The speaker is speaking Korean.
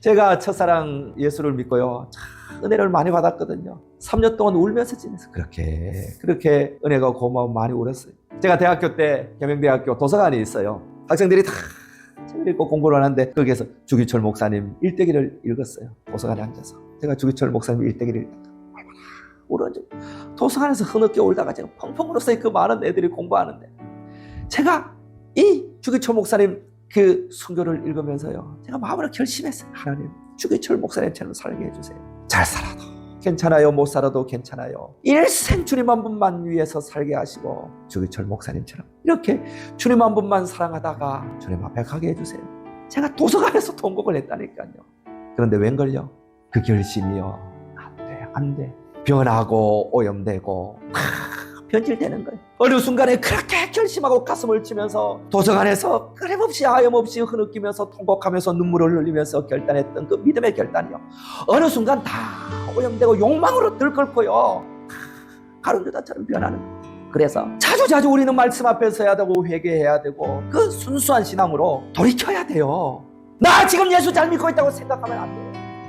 제가 첫사랑 예수를 믿고요. 참 은혜를 많이 받았거든요. 3년 동안 울면서 지냈어요. 그렇게 그렇게 은혜가 고마워 많이 울었어요. 제가 대학교 때 겸영대학교 도서관이 있어요. 학생들이 다 책을 읽고 공부를 하는데 거기에서 주기철 목사님 일대기를 읽었어요. 도서관에 앉아서 제가 주기철 목사님 일대기를 읽다가 얼마나 울었는지 도서관에서 흐느껴 울다가 제가 펑펑 울었어요. 그 많은 애들이 공부하는데 제가 이 주기철 목사님 그 순교를 읽으면서요. 제가 마음으로 결심했어요. 하나님, 주기철 목사님처럼 살게 해주세요. 잘 살아도 괜찮아요. 못 살아도 괜찮아요. 일생 주님 한 분만 위해서 살게 하시고 주기철 목사님처럼 이렇게 주님 한 분만 사랑하다가 주님 앞에 가게 해주세요. 제가 도서관에서 통곡을 했다니까요. 그런데 웬걸요? 그 결심이요. 안 돼, 안 돼. 변하고 오염되고 막 변질되는 거예요. 어느 순간에 그렇게 결심하고 가슴을 치면서 도서관에서 끊임없이 하염없이 흐느끼면서 통곡하면서 눈물을 흘리면서 결단했던 그 믿음의 결단이요. 어느 순간 다 오염되고 욕망으로 들끓고요. 가론유다처럼 변하는 거예요. 그래서 자주자주 우리는 말씀 앞에 서야 되고 회개해야 되고 그 순수한 신앙으로 돌이켜야 돼요. 나 지금 예수 잘 믿고 있다고 생각하면 안 돼요.